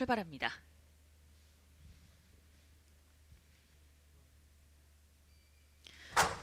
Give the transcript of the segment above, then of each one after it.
출발합니다.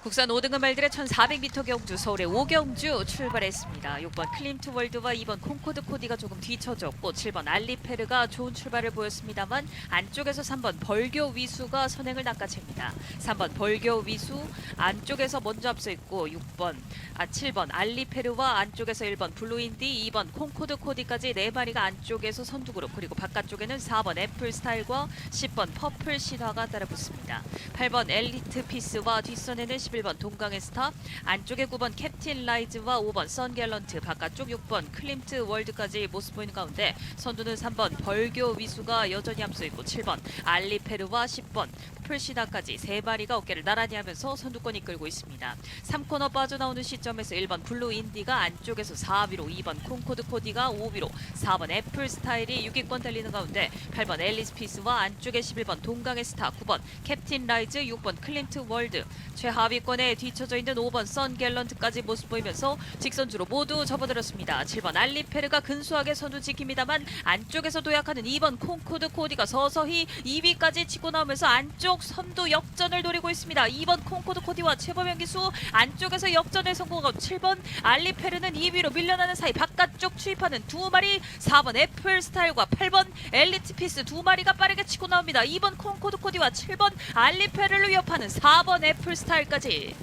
국산 5등급 말들의 1400m 경주 서울의 오경주 출발했습니다. 6번 클림트 월드와 2번 콩코드 코디가 조금 뒤쳐졌고 7번 알리페르가 좋은 출발을 보였습니다만 안쪽에서 3번 벌교 위수가 선행을 낚아챕니다. 3번 벌교 위수 안쪽에서 먼저 앞서 있고 6번 아 7번 알리페르와 안쪽에서 1번 블루인디 2번 콩코드 코디까지 네 마리가 안쪽에서 선두 그룹 그리고 바깥쪽에는 4번 애플 스타일과 10번 퍼플 신화가 따라붙습니다. 8번 엘리트 피스와 뒷선에는 11번 동강의 스타 안쪽에 9번 캡틴 라이즈와 5번 선갤런트 바깥쪽 6번 클림트 월드까지 모습 보이는 가운데 선두는 3번 벌교 위수가 여전히 앞서 있고 7번 알리페르와 10번 풀시다까지 세 마리가 어깨를 나란히 하면서 선두권 이끌고 있습니다. 3코너 빠져나오는 시점에서 1번 블루 인디가 안쪽에서 4위로 2번 콩코드 코디가 5위로 4번 애플 스타일이 6위권 달리는 가운데 8번 앨리스 피스와 안쪽에 11번 동강의 스타 9번 캡틴 라이즈 6번 클림트 월드 최하위 권에 뒤쳐져 있는 5번 선 갤런트까지 모습 보이면서 직선주로 모두 접어들었습니다. 7번 알리페르가 근소하게 선두 지킵니다만 안쪽에서 도약하는 2번 콩코드 코디가 서서히 2위까지 치고 나오면서 안쪽 선두 역전을 노리고 있습니다. 2번 콩코드 코디와 최범현 기수 안쪽에서 역전에 성공하고 7번 알리페르는 2위로 밀려나는 사이 바깥 쪽 추입하는 두 마리 4번 애플 스타일과 8번 엘리트 피스 두 마리가 빠르게 치고 나옵니다. 2번 콩코드 코디와 7번 알리페르를 위협하는 4번 애플 스타일까지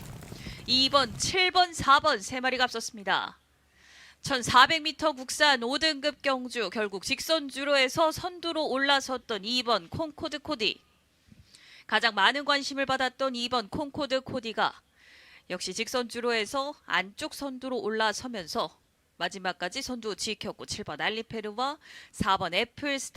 2번, 7번, 4번 세 마리가 앞섰습니다. 1400m 국산 5등급 경주 결국 직선주로에서 선두로 올라섰던 2번 콩코드 코디 가장 많은 관심을 받았던 2번 콩코드 코디가 역시 직선주로에서 안쪽 선두로 올라서면서 마지막까지 선두 지켰고 7번 알리페르와 4번 애플 스타